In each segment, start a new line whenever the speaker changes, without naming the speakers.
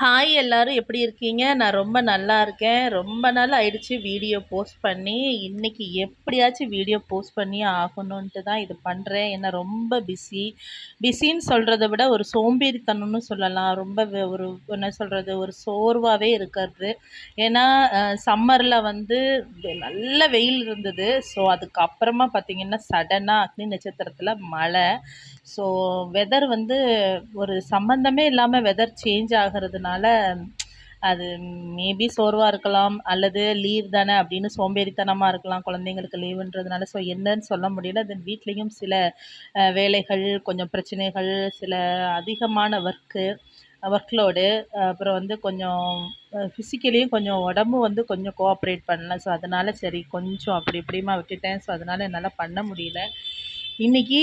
Hi எல்லாரும் எப்படி இருக்கீங்க? நான் ரொம்ப நல்லா இருக்கேன். ரொம்ப நாள் ஆயிடுச்சு வீடியோ போஸ்ட் பண்ணி. இன்னைக்கு எப்படியாச்சும் வீடியோ போஸ்ட் பண்ணி ஆகணுன்ட்டு தான் இது பண்ணுறேன் ஏன்னா ரொம்ப பிஸி பிஸின்னு சொல்கிறத விட ஒரு சோம்பேறித்தனம்னு சொல்லலாம். ரொம்ப ஒரு என்ன சொல்கிறது ஒரு சோர்வாகவே இருக்கிறது. ஏன்னா சம்மரில் வந்து வெ- நல்ல வெயில் இருந்தது. ஸோ அதுக்கப்புறமா பார்த்தீங்கன்னா சடனாக அக்னி நட்சத்திரத்தில் மழை. ஸோ வெதர் வந்து ஒரு சம்மந்தமே இல்லாமல் வெதர் சேஞ்ச் ஆகிறதுனால அது மேபி சோர்வாக இருக்கலாம் அல்லது லீவ் தானே அப்படின்னு சோம்பேறித்தனமாக இருக்கலாம் குழந்தைங்களுக்கு லீவுன்றதுனால ஸோ என்னன்னு சொல்ல முடியல. தென் வீட்லேயும் சில வேலைகள் கொஞ்சம் பிரச்சனைகள் சில அதிகமான ஒர்க்கு ஒர்க்லோடு அப்புறம் வந்து கொஞ்சம் ஃபிசிக்கலியும் கொஞ்சம் உடம்பு வந்து கொஞ்சம் கோஆப்ரேட் பண்ணல. ஸோ அதனால் சரி கொஞ்சம் அப்படி இப்படிமா விட்டுட்டேன். ஸோ அதனால் என்னால் பண்ண முடியல. இன்னைக்கு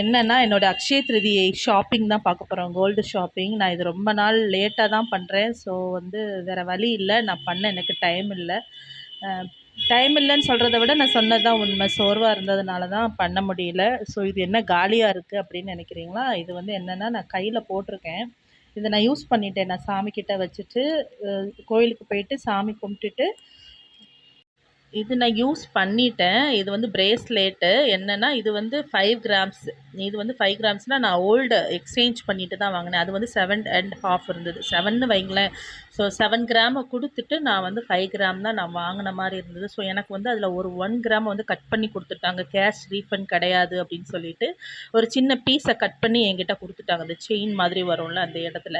என்னென்னா என்னன்னா என்னோட அக்ஷய திருதியை ஷாப்பிங் தான் பார்க்க போகிறோம் கோல்டு ஷாப்பிங் நான் இது ரொம்ப நாள் லேட்டாக தான் பண்ணுறேன் ஸோ வந்து வேறு வழி இல்லை. நான் பண்ண எனக்கு டைம் இல்லை. டைம் இல்லைன்னு சொல்கிறத விட நான் சொன்னது தான் உண்மை. சோர்வாக இருந்ததுனால தான் பண்ண முடியல. ஸோ இது என்ன காலியாக இருக்குது அப்படின்னு நினைக்கிறீங்களா? இது வந்து என்னென்னா நான் கையில் போட்டிருக்கேன். இதை நான் யூஸ் பண்ணிட்டேன். நான் சாமிக்கிட்ட வச்சுட்டு கோயிலுக்கு போயிட்டு சாமி கும்பிட்டுட்டு இது நான் யூஸ் பண்ணிட்டேன். இது வந்து பிரேஸ்லெட்டு என்னென்னா இது வந்து ஃபைவ் கிராம்ஸ் இது வந்து ஃபைவ் கிராம்ஸ்னால் நான் ஓல்டு எக்ஸ்சேஞ்ச் பண்ணிட்டு தான் வாங்கினேன். அது வந்து செவன் அண்ட் ஹாஃப் இருந்தது. செவன்னு வைங்களேன். ஸோ செவன் கிராமை கொடுத்துட்டு நான் வந்து ஃபைவ் கிராம் தான் நான் வாங்கின மாதிரி இருந்தது. ஸோ எனக்கு வந்து அதில் ஒரு ஒன் கிராம் வந்து கட் பண்ணி கொடுத்துட்டாங்க. கேஷ் ரீஃபண்ட் கிடையாது அப்படின்னு சொல்லிட்டு ஒரு சின்ன பீஸை கட் பண்ணி என்கிட்ட கொடுத்துட்டாங்க. அந்த செயின் மாதிரி வரும்ல அந்த இடத்துல.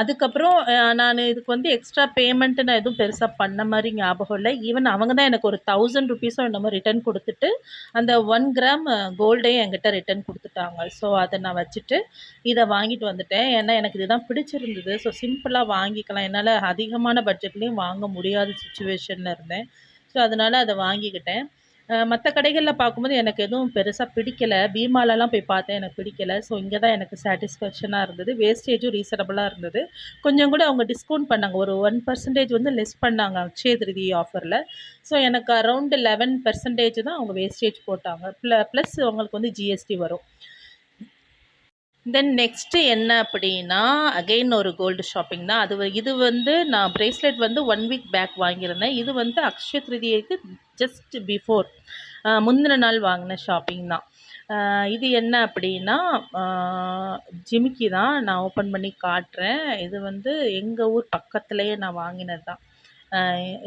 அதுக்கப்புறம் நான் இதுக்கு வந்து எக்ஸ்ட்ரா பேமெண்ட்டு நான் எதுவும் பெருசாக பண்ண மாதிரி ஞாபகம் இல்லை. ஈவன் அவங்க தான் எனக்கு ஒரு தௌசண்ட் ருபீஸோ என்னமோ ரிட்டர்ன் கொடுத்துட்டு அந்த ஒன் கிராம் கோல்டையும் என்கிட்ட ரிட்டர்ன் கொடுத்துட்டாங்க. ஸோ அதை நான் வச்சுட்டு இதை வாங்கிட்டு வந்துட்டேன். ஏன்னா எனக்கு இதுதான் பிடிச்சிருந்தது. ஸோ சிம்பிளாக வாங்கிக்கலாம். என்னால் அதிகமான பட்ஜெட்லேயும் வாங்க முடியாத சுச்சுவேஷனில் இருந்தேன். ஸோ அதனால் அதை வாங்கிக்கிட்டேன். மற்ற கடைகளில் பார்க்கும்போது எனக்கு எதுவும் பெருசாக பிடிக்கல. பீமாலலாம் போய் பார்த்தேன் எனக்கு பிடிக்கலை. ஸோ இங்கே தான் எனக்கு சாட்டிஸ்ஃபேக்ஷனாக இருந்தது. வேஸ்டேஜும் ரீசனபிளாக இருந்தது. கொஞ்சம் கூட அவங்க டிஸ்கவுண்ட் பண்ணாங்க. ஒரு ஒன் பர்சன்டேஜ் வந்து லெஸ் பண்ணாங்க அக்ஷய திருதி ஆஃபரில் ஸோ எனக்கு அரௌண்டு லெவன் பர்சன்டேஜ் தான் அவங்க வேஸ்டேஜ் போட்டாங்க. ப்ள ப்ளஸ் அவங்களுக்கு வந்து ஜிஎஸ்டி வரும். தென் நெக்ஸ்ட்டு என்ன அப்படின்னா அகெயின் ஒரு கோல்டு ஷாப்பிங் தான். அது இது வந்து நான் ப்ரேஸ்லெட் வந்து ஒன் வீக் பேக் வாங்கியிருந்தேன். இது வந்து அக்ஷய திருதியைக்கு ஜஸ்ட் பிஃபோர் முந்தின நாள் வாங்கின ஷாப்பிங் தான். இது என்ன அப்படின்னா ஜிமிக்கி தான் நான் ஓப்பன் பண்ணி காட்டுறேன். இது வந்து எங்கள் ஊர் பக்கத்துலேயே நான் வாங்கினது தான்.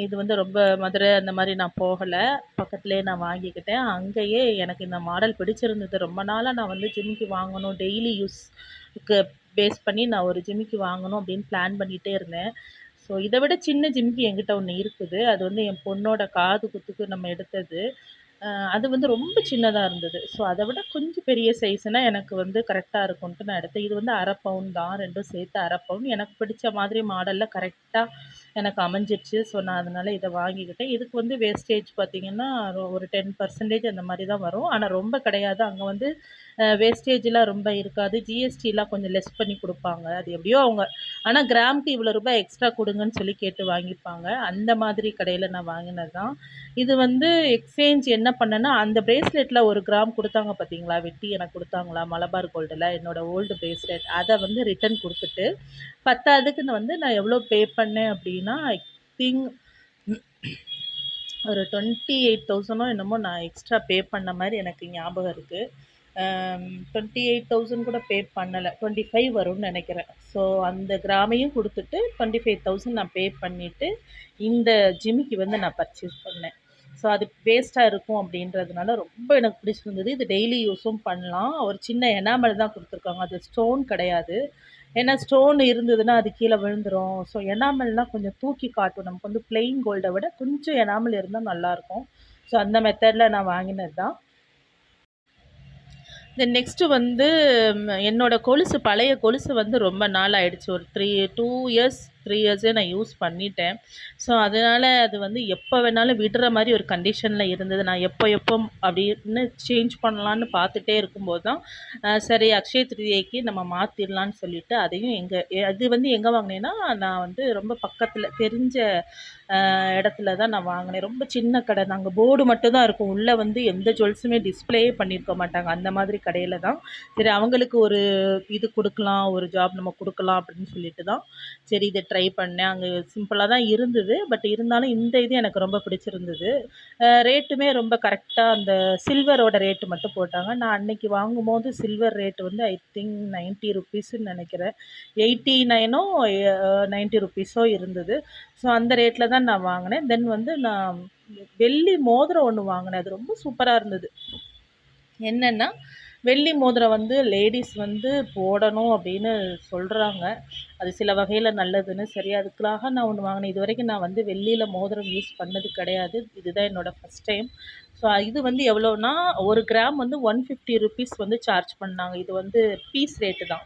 இது வந்து ரொம்ப மதுரை அந்த மாதிரி நான் போகலை. பக்கத்துலேயே நான் வாங்கிக்கிட்டேன். அங்கேயே எனக்கு இந்த மாடல் பிடிச்சிருந்தது. ரொம்ப நாளாக நான் வந்து ஜிமிக்கி வாங்கணும் டெய்லி யூஸ்க்கு பேஸ் பண்ணி நான் ஒரு ஜிமிக்கி வாங்கணும் அப்படின்னு பிளான் பண்ணிகிட்டே இருந்தேன். ஸோ இதை விட சின்ன ஜிமிக்கி என்கிட்ட ஒன்று இருக்குது. அது வந்து என் பொண்ணோட காது குத்துக்கு நம்ம எடுத்தது. அது வந்து ரொம்ப சின்னதாக இருந்தது. ஸோ அதை விட கொஞ்சம் பெரிய சைஸ்னால் எனக்கு வந்து கரெக்டாக இருக்கும்ன்ட்டு நான் எடுத்தேன். இது வந்து அரை பவுன் தான். ரெண்டும் சேர்த்து அரை பவுன் எனக்கு பிடிச்ச மாதிரி மாடலில் கரெக்டாக எனக்கு அமைஞ்சிருச்சு. ஸோ நான் அதனால் இதை வாங்கிக்கிட்டேன். இதுக்கு வந்து வேஸ்டேஜ் பார்த்திங்கன்னா ஒரு டென் பர்சன்டேஜ் அந்த மாதிரி தான் வரும். ஆனால் ரொம்ப கிடையாது. அங்கே வந்து வேஸ்டேஜ்லாம் ரொம்ப இருக்காது. ஜிஎஸ்டிலாம் கொஞ்சம் லெஸ் பண்ணி கொடுப்பாங்க. அது எப்படியோ அவங்க ஆனால் கிராமுக்கு இவ்வளோ ரூபாய் எக்ஸ்ட்ரா கொடுங்கன்னு சொல்லி கேட்டு வாங்கிப்பாங்க. அந்த மாதிரி கடையில் நான் வாங்கினது தான் இது வந்து எக்ஸ்சேஞ்ச் என்ன பண்ணேன்னா அந்த பிரேஸ்லெட்டில் ஒரு கிராம் கொடுத்தாங்க பார்த்தீங்களா வெட்டி எனக்கு கொடுத்தாங்களா? மலபார் கோல்டில் என்னோட ஓல்டு பிரேஸ்லெட் அதை வந்து ரிட்டர்ன் கொடுத்துட்டு பத்தாதுக்குன்னு வந்து நான் எவ்வளோ பே பண்ணேன் அப்படின்னா ஐ திங்க் ஒரு டுவெண்ட்டி எயிட் தௌசண்டோ என்னமோ நான் எக்ஸ்ட்ரா பே பண்ண மாதிரி எனக்கு ஞாபகம் இருக்குது டுவெண்ட்டி எயிட் தௌசண்ட் கூட பே பண்ணலை. டுவெண்ட்டி ஃபைவ் வரும்னு நினைக்கிறேன். ஸோ அந்த கிராமையும் கொடுத்துட்டு டுவெண்ட்டி ஃபைவ் தௌசண்ட் நான் பே பண்ணிவிட்டு இந்த ஜிமிக்கு வந்து நான் பர்ச்சேஸ் பண்ணேன். ஸோ அது வேஸ்ட்டாக இருக்கும் அப்படின்றதுனால ரொம்ப எனக்கு பிடிச்சிருந்தது. இது டெய்லி யூஸும் பண்ணலாம். ஒரு சின்ன எனாமல் தான் கொடுத்துருக்காங்க. அது ஸ்டோன் கிடையாது. ஏன்னா ஸ்டோன் இருந்ததுன்னா அது கீழே விழுந்துரும். ஸோ எனாமல்னால் கொஞ்சம் தூக்கி காட்டும். நமக்கு வந்து பிளெயின் கோல்டை விட கொஞ்சம் எனாமல் இருந்தால் நல்லாயிருக்கும் ஸோ அந்த மெத்தடில் நான் வாங்கினது தான் தென் நெக்ஸ்ட்டு வந்து என்னோடய கொலுசு பழைய கொலுசு வந்து ரொம்ப நாள் ஆயிடுச்சு ஒரு த்ரீ டூ இயர்ஸ் த்ரீ இயர்ஸே நான் யூஸ் பண்ணிட்டேன். ஸோ அதனால் அது வந்து எப்போ வேணாலும் விடுற மாதிரி ஒரு கண்டிஷனில் இருந்தது. நான் எப்போ எப்போ அப்படின்னு சேஞ்ச் பண்ணலான்னு பார்த்துட்டே இருக்கும்போது தான் சரி அக்ஷய திருதியைக்கு நம்ம மாற்றிடலான்னு சொல்லிட்டு அதையும் எங்கே அது வந்து எங்கே வாங்கினேன்னா நான் வந்து ரொம்ப பக்கத்தில் தெரிஞ்ச இடத்துல தான் நான் வாங்கினேன். ரொம்ப சின்ன கடை தான். அங்கே போர்டு மட்டும் தான் இருக்கும். உள்ளே வந்து எந்த ஜுவல்ஸுமே டிஸ்பிளேயே பண்ணியிருக்க மாட்டாங்க. அந்த மாதிரி கடையில் தான். சரி அவங்களுக்கு ஒரு இது கொடுக்கலாம் ஒரு ஜாப் நம்ம கொடுக்கலாம் அப்படின்னு சொல்லிட்டு தான். சரி இதை ட்ரை பண்ணேன். அங்கே சிம்பிளாக தான் இருந்தது. பட் இருந்தாலும் இந்த இது எனக்கு ரொம்ப பிடிச்சிருந்தது. ரேட்டுமே ரொம்ப கரெக்டாக அந்த சில்வரோட ரேட்டு மட்டும் போட்டாங்க. நான் அன்னைக்கு வாங்கும்போது சில்வர் ரேட்டு வந்து ஐ திங்க் நைன்ட்டி ருப்பீஸ்ன்னு நினைக்கிறேன். எயிட்டி நைனோ நைன்ட்டி ருப்பீஸோ இருந்தது. ஸோ அந்த ரேட்டில் தான் நான் வாங்கினேன். தென் வந்து நான் வெள்ளி மோதிரம் ஒன்று வாங்கினேன். அது ரொம்ப சூப்பராக இருந்தது. என்னென்னா வெள்ளி மோதிரம் வந்து லேடிஸ் வந்து போடணும் அப்படின்னு சொல்கிறாங்க அது சில வகையில் நல்லதுன்னு சரி அதுக்காக நான் ஒன்று வாங்கினேன். இது வரைக்கும் நான் வந்து வெள்ளியில் மோதிரம் யூஸ் பண்ணது கிடையாது. இதுதான் என்னோடய ஃபஸ்ட் டைம் ஸோ இது வந்து எவ்வளோனா ஒரு கிராம் வந்து ஒன் ஃபிஃப்டி ருபீஸ் வந்து சார்ஜ் பண்ணாங்க. இது வந்து பீஸ் ரேட்டு தான்.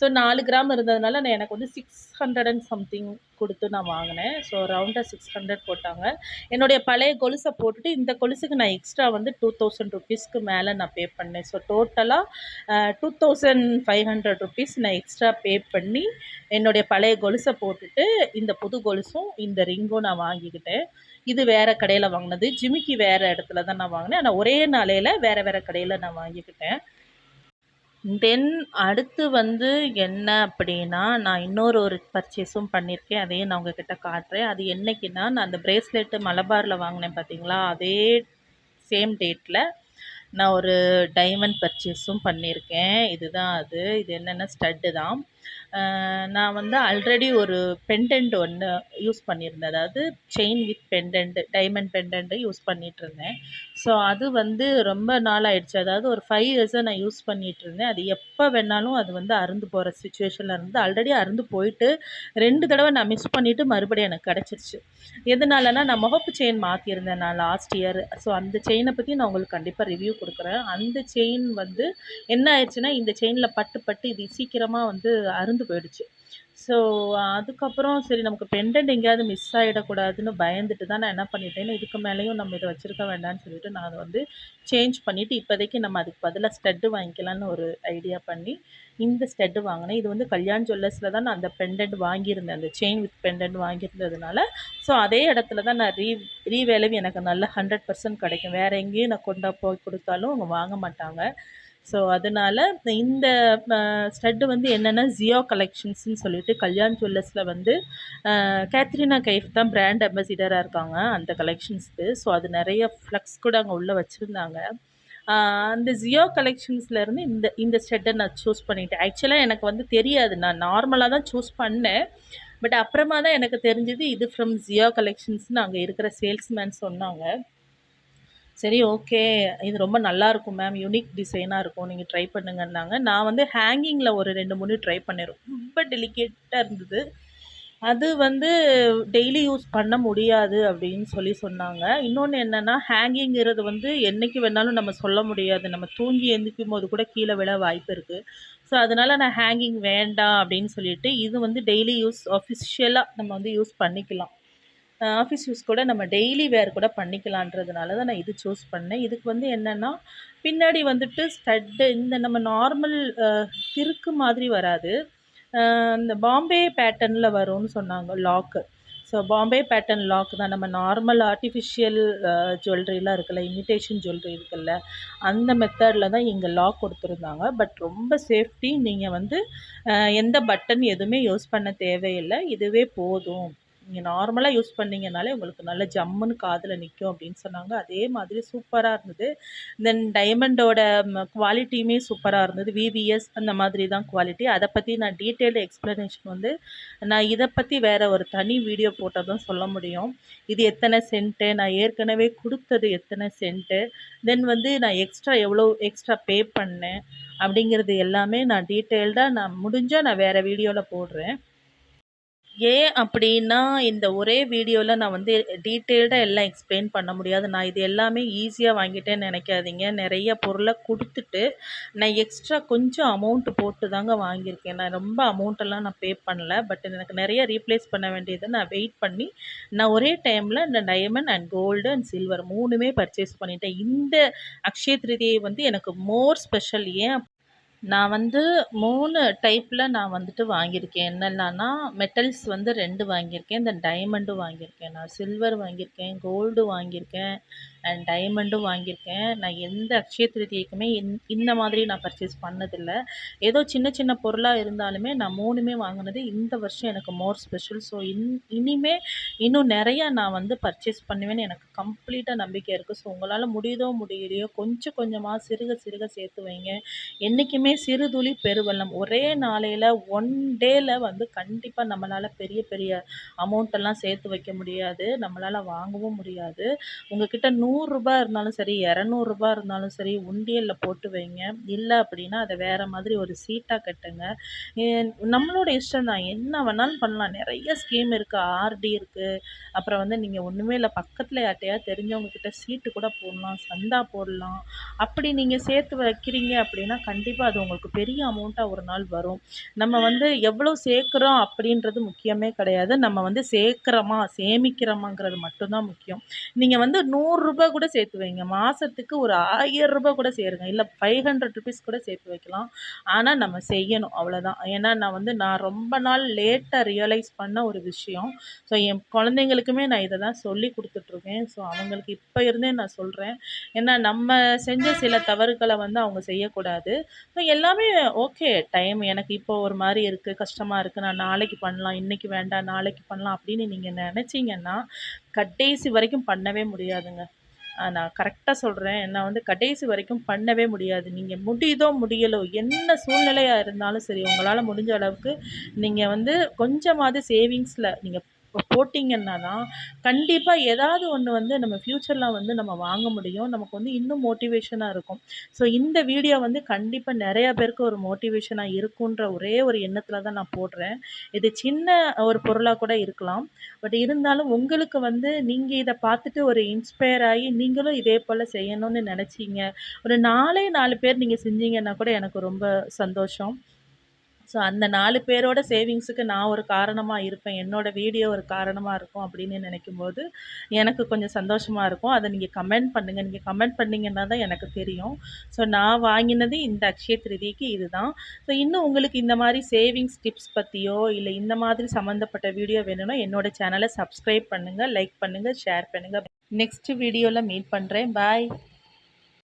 ஸோ நாலு கிராம் இருந்ததுனால நான் எனக்கு வந்து சிக்ஸ் ஹண்ட்ரட் அண்ட் சம்திங் கொடுத்து நான் வாங்கினேன். ஸோ ரவுண்டாக சிக்ஸ் ஹண்ட்ரட் போட்டாங்க. என்னுடைய பழைய கொலுசை போட்டுட்டு இந்த கொலுசுக்கு நான் எக்ஸ்ட்ரா வந்து டூ தௌசண்ட் ருபீஸ்க்கு மேலே நான் பே பண்ணேன். ஸோ டோட்டலாக two thousand five hundred rupees நான் எக்ஸ்ட்ரா பே பண்ணி என்னுடைய பழைய கொலுசை போட்டுட்டு இந்த புது கொலுசும் இந்த ரிங்கும் நான் வாங்கிக்கிட்டேன். இது வேறு கடையில் வாங்கினது. ஜிமிக்கி வேறு இடத்துல தான் நான் வாங்கினேன். ஆனால் ஒரே நாளையில் வேறு வேறு கடையில் நான் வாங்கிக்கிட்டேன். தென் அடுத்து வந்து என்ன அப்படின்னா நான் இன்னொரு ஒரு பர்ச்சேஸும் பண்ணியிருக்கேன். அதையும் நான் உங்ககிட்ட காட்டுறேன். அது என்னைக்குன்னா நான் அந்த ப்ரேஸ்லெட்டு மலபாரில் வாங்கினேன் பார்த்தீங்களா அதே சேம் டேட்டில் நான் ஒரு டைமண்ட் பர்ச்சேஸும் பண்ணியிருக்கேன். இதுதான் அது. இது என்னென்னா ஸ்டட்டு தான். நான் வந்து ஆல்ரெடி ஒரு பெண்டன்ட் ஒன்று யூஸ் பண்ணியிருந்தேன். அதாவது chain with pendant diamond pendant use பண்ணிகிட்ருந்தேன் so அது வந்து ரொம்ப நாள் ஆயிடுச்சு அதாவது ஒரு ஃபைவ் இயர்ஸாக நான் யூஸ் பண்ணிகிட்ருந்தேன் அது எப்போ வேணாலும் அது வந்து அறுந்து போகிற சுச்சுவேஷனில் இருந்து ஆல்ரெடி அறுந்து போயிட்டு ரெண்டு தடவை நான் மிஸ் பண்ணிவிட்டு மறுபடியும் எனக்கு கிடச்சிருச்சு. எதனாலனா நான் முகப்பு செயின் மாற்றியிருந்தேன் நான் லாஸ்ட் இயர் ஸோ அந்த செயினை பற்றி நான் உங்களுக்கு கண்டிப்பாக ரிவ்யூ கொடுக்குறேன். அந்த செயின் வந்து என்ன ஆயிடுச்சுன்னா இந்த செயினில் பட்டு பட்டு இது சீக்கிரமாக வந்து அருந்து போயிடுச்சு. ஸோ அதுக்கப்புறம் சரி நமக்கு பெண்டன்ட் எங்கேயாவது மிஸ் ஆகிடக்கூடாதுன்னு பயந்துட்டு தான் நான் என்ன பண்ணிட்டேன் இதுக்கு மேலேயும் நம்ம இதை வச்சுருக்க வேண்டாம்னு சொல்லிட்டு நான் அதை வந்து சேஞ்ச் பண்ணிவிட்டு இப்போதைக்கு நம்ம அதுக்கு பதிலாக ஸ்டட்டு வாங்கிக்கலான்னு ஒரு ஐடியா பண்ணி இந்த ஸ்டெட்டு வாங்கினேன். இது வந்து கல்யாண் ஜுவல்லர்ஸில் தான் நான் அந்த பெண்டன்ட் வாங்கியிருந்தேன் அந்த செயின் வித் பெண்டன்ட் வாங்கியிருந்ததுனால. ஸோ அதே இடத்துல தான் நான் ரீ ரீவேலையும் எனக்கு நல்ல ஹண்ட்ரட் பர்சன்ட் கிடைக்கும். வேறு எங்கேயும் நான் கொண்டா போய் கொடுத்தாலும் அவங்க வாங்க மாட்டாங்க. ஸோ அதனால் இந்த ஸ்டட்டு வந்து என்னென்னா ஜியோ கலெக்ஷன்ஸ்னு சொல்லிட்டு கல்யாண் ஜுவல்லர்ஸில் வந்து கேத்ரினா கைஃப் தான் பிராண்ட் அம்பாசிடராக இருக்காங்க அந்த கலெக்ஷன்ஸ்க்கு ஸோ அது நிறைய ஃப்ளக்ஸ் கூட அங்கே உள்ளே வச்சுருந்தாங்க. அந்த ஜியோ கலெக்ஷன்ஸ்லேருந்து இந்த இந்த ஸ்டெட்டை நான் சூஸ் பண்ணிட்டேன். ஆக்சுவலாக எனக்கு வந்து தெரியாது. நான் நார்மலாக தான் சூஸ் பண்ணேன். பட் அப்புறமா தான் எனக்கு தெரிஞ்சது இது ஃப்ரம் ஜியோ கலெக்ஷன்ஸ்னு அங்கே இருக்கிற சேல்ஸ்மேன் சொன்னாங்க. சரி ஓகே. இது ரொம்ப நல்லாயிருக்கும் மேம். யூனிக் டிசைனாக இருக்கும். நீங்கள் ட்ரை பண்ணுங்கன்னாங்க. நான் வந்து ஹேங்கிங்கில் ஒரு ரெண்டு மூணு ட்ரை பண்ணேன். ரொம்ப டெலிகேட்டாக இருந்தது. அது வந்து டெய்லி யூஸ் பண்ண முடியாது அப்படின்னு சொல்லி சொன்னாங்க. இன்னொன்று என்னென்னா ஹேங்கிங்கிறது வந்து என்றைக்கு வேணாலும் நம்ம சொல்ல முடியாது. நம்ம தூங்கி எந்திரிக்கும் போது கூட கீழே விழ வாய்ப்பு இருக்குது ஸோ அதனால் நான் ஹேங்கிங் வேண்டாம் அப்படின்னு சொல்லிட்டு இது வந்து டெய்லி யூஸ் அஃபிஷியலாக நம்ம வந்து யூஸ் பண்ணிக்கலாம். ஆஃபீஸ் யூஸ் கூட நம்ம டெய்லி வேர் கூட பண்ணிக்கலான்றதுனால தான் நான் இது சூஸ் பண்ணேன். இதுக்கு வந்து என்னென்னா பின்னாடி வந்துட்டு ஸ்டட்டு இந்த நம்ம நார்மல் திருக்கு மாதிரி வராது. இந்த பாம்பே பேட்டர்னில் வரும்னு சொன்னாங்க lock so Bombay pattern lock தான். நம்ம நார்மல் ஆர்டிஃபிஷியல் ஜுவல்லரிலாம் இருக்குல்ல இமிட்டேஷன் ஜுவல்லரி இருக்குல்ல அந்த மெத்தடில் தான் இங்கே லாக் கொடுத்துருந்தாங்க. பட் ரொம்ப சேஃப்டி நீங்கள் வந்து எந்த பட்டன் எதுவுமே யூஸ் பண்ண தேவையில்லை. இதுவே போதும். நீங்கள் நார்மலாக யூஸ் பண்ணிங்கனாலே உங்களுக்கு நல்ல ஜம்முன்னு காதில் நிற்கும் அப்படின்னு சொன்னாங்க. அதே மாதிரி சூப்பராக இருந்தது. தென் டைமண்டோட குவாலிட்டியுமே சூப்பராக இருந்தது. விவிஎஸ் அந்த மாதிரி தான் குவாலிட்டி அதை பற்றி நான் டீட்டெயில்டு எக்ஸ்ப்ளனேஷன் வந்து நான் இதை பற்றி வேறு ஒரு தனி வீடியோ போட்டால் தான் சொல்ல முடியும். இது எத்தனை சென்ட்டு நான் ஏற்கனவே கொடுத்தது எத்தனை சென்ட்டு தென் வந்து நான் எக்ஸ்ட்ரா எவ்வளோ எக்ஸ்ட்ரா பே பண்ணேன்? அப்படிங்கிறது எல்லாமே நான் டீட்டெயில்டாக நான் முடிஞ்சால் நான் வேறு வீடியோவில் போடுறேன். ஏன் அப்படின்னா, இந்த ஒரே வீடியோவில் நான் வந்து டீட்டெயில்டாக எல்லாம் எக்ஸ்ப்ளைன் பண்ண முடியாது. நான் இது எல்லாமே ஈஸியாக வாங்கிட்டேன்னு நினைக்காதீங்க நிறைய பொருளை கொடுத்துட்டு நான் எக்ஸ்ட்ரா கொஞ்சம் அமௌண்ட் போட்டு தாங்க வாங்கியிருக்கேன். நான் ரொம்ப அமௌண்ட்டெல்லாம் நான் பே பண்ணல. பட் எனக்கு நிறைய ரீப்ளேஸ் பண்ண வேண்டியதை நான் வெயிட் பண்ணி, நான் ஒரே டைமில் இந்த diamond and gold and silver மூணுமே பர்ச்சேஸ் பண்ணிட்டேன். இந்த அக்ஷய திருதியை வந்து எனக்கு மோர் ஸ்பெஷல். ஏன் நான் வந்து மூணு டைப்பில் நான் வந்துட்டு வாங்கியிருக்கேன். என்னென்னன்னா, மெட்டல்ஸ் வந்து ரெண்டு வாங்கியிருக்கேன். இந்த டைமண்டும் வாங்கியிருக்கேன். நான் சில்வர் வாங்கியிருக்கேன், கோல்டு வாங்கியிருக்கேன், அண்ட் டைமண்டும் வாங்கியிருக்கேன். நான் எந்த அக்ஷய திருதியைக்குமே இந் இந்த மாதிரி நான் பர்ச்சேஸ் பண்ணதில்ல. ஏதோ சின்ன சின்ன பொருளாக இருந்தாலுமே நான் மூணுமே வாங்கினது இந்த வருஷம் எனக்கு மோர் ஸ்பெஷல். ஸோ இன் இனிமே இன்னும் நிறையா நான் வந்து பர்ச்சேஸ் பண்ணுவேன்னு எனக்கு கம்ப்ளீட்டாக நம்பிக்கை இருக்குது ஸோ உங்களால் முடியுதோ முடியலையோ கொஞ்சம் கொஞ்சமாக சிறுக சிறுக சேர்த்து வைங்க. என்றைக்குமே சிறுதுளி பெருவெள்ளம். ஒரே நாளையில் ஒன் டேயில் வந்து கண்டிப்பாக நம்மளால் பெரிய பெரிய அமௌண்ட்டெல்லாம் சேர்த்து வைக்க முடியாது. நம்மளால் வாங்கவும் முடியாது. உங்ககிட்ட நூறு 100 இருந்தாலும் சரி, இரநூறுபா இருந்தாலும் சரி, உண்டியலில் போட்டு வைங்க. இல்லை அப்படின்னா, அதை வேறு மாதிரி ஒரு சீட்டாக கட்டுங்க. நம்மளோட இஷ்டம் தான். என்ன வேணாலும் பண்ணலாம். நிறைய ஸ்கீம் இருக்குது ஆர்டி இருக்குது அப்புறம் வந்து நீங்கள் ஒன்றுமே இல்லை பக்கத்தில் யார்ட்டயாவது தெரிஞ்சவங்கக்கிட்ட சீட்டு கூட போடலாம். சந்தா போடலாம். அப்படி நீங்கள் சேர்த்து வைக்கிறீங்க அப்படின்னா, கண்டிப்பாக அது உங்களுக்கு பெரிய அமௌண்ட்டாக ஒரு நாள் வரும். நம்ம வந்து எவ்வளோ சேர்க்குறோம் அப்படின்றது முக்கியமே கிடையாது. நம்ம வந்து சேர்க்குறோமா, சேமிக்கிறோமாங்கிறது மட்டும்தான் முக்கியம். நீங்கள் வந்து நூறுரூபா 100 கூட சேர்த்து வைங்க. மாசத்துக்கு ஒரு ஆயிரம் ரூபாய் கூட சேருங்க. இல்ல ₹500 கூட சேர்த்து வைக்கலாம். ஆனா நம்ம செய்யணும். அவ்வளோதான். ஏன்னா நான் வந்து நான் ரொம்ப நாள் லேட்டா ரியலைஸ் பண்ண ஒரு விஷயம். ஸோ என் குழந்தைங்களுக்குமே நான் இதை தான் சொல்லிக் கொடுத்துட்ருக்கேன் ஸோ அவங்களுக்கு இப்போ இருந்தே நான் சொல்றேன். ஏன்னா நம்ம செஞ்ச சில தவறுகளை வந்து அவங்க செய்யக்கூடாது. ஸோ எல்லாமே ஓகே. டைம் எனக்கு இப்போ ஒரு மாதிரி இருக்கு, கஷ்டமா இருக்கு. நான் நாளைக்கு பண்ணலாம், இன்னைக்கு வேண்டாம், நாளைக்கு பண்ணலாம் அப்படின்னு நீங்க நினச்சிங்கன்னா கடைசி வரைக்கும் பண்ணவே முடியாதுங்க. நான் கரெக்டாக சொல்கிறேன் நான் வந்து கடைசி வரைக்கும் பண்ணவே முடியாது. நீங்கள் முடியுதோ முடியலோ, என்ன சூழ்நிலையாக இருந்தாலும் சரி, உங்களால் முடிஞ்ச அளவுக்கு நீங்கள் வந்து கொஞ்சமாவது சேவிங்ஸில் நீங்கள் போட்டிங்கன்னா தான், கண்டிப்பாக ஏதாவது ஒன்று வந்து நம்ம ஃப்யூச்சர்லாம் வந்து நம்ம வாங்க முடியும். நமக்கு வந்து இன்னும் மோட்டிவேஷனாக இருக்கும். ஸோ இந்த வீடியோ வந்து கண்டிப்பாக நிறையா பேருக்கு ஒரு மோட்டிவேஷனாக இருக்குன்ற ஒரே ஒரு எண்ணத்தில் தான் நான் போடுறேன். இது சின்ன ஒரு பொருளாக கூட இருக்கலாம். பட் இருந்தாலும் உங்களுக்கு வந்து நீங்கள் இதை பார்த்துட்டு ஒரு இன்ஸ்பயர் ஆகி நீங்களும் இதே போல் செய்யணும்னு நினச்சிங்க ஒரு 4ஏ 4 பேர் நீங்கள் செஞ்சீங்கன்னா கூட எனக்கு ரொம்ப சந்தோஷம். ஸோ அந்த நாலு பேரோட சேவிங்ஸுக்கு நான் ஒரு காரணமாக இருப்பேன். என்னோட வீடியோ ஒரு காரணமாக இருக்கும் அப்படின்னு நெனைக்கும்போது, எனக்கு கொஞ்சம் சந்தோஷமாக இருக்கும். அதை நீங்கள் கமெண்ட் பண்ணுங்கள் நீங்கள் கமெண்ட் பண்ணீங்கன்னா தான் எனக்கு தெரியும். ஸோ நான் வாங்கினது இந்த அக்ஷய திருதிக்கு இதுதான். ஸோ இன்னும் உங்களுக்கு இந்த மாதிரி சேவிங்ஸ் டிப்ஸ் பற்றியோ இல்லை இந்த மாதிரி சம்மந்தப்பட்ட வீடியோ வேணும்னா என்னோட சேனலை சப்ஸ்கிரைப் பண்ணுங்கள் லைக் பண்ணுங்கள் ஷேர் பண்ணுங்கள் நெக்ஸ்ட் வீடியோவில் மீட் பண்ணுறேன் பாய்.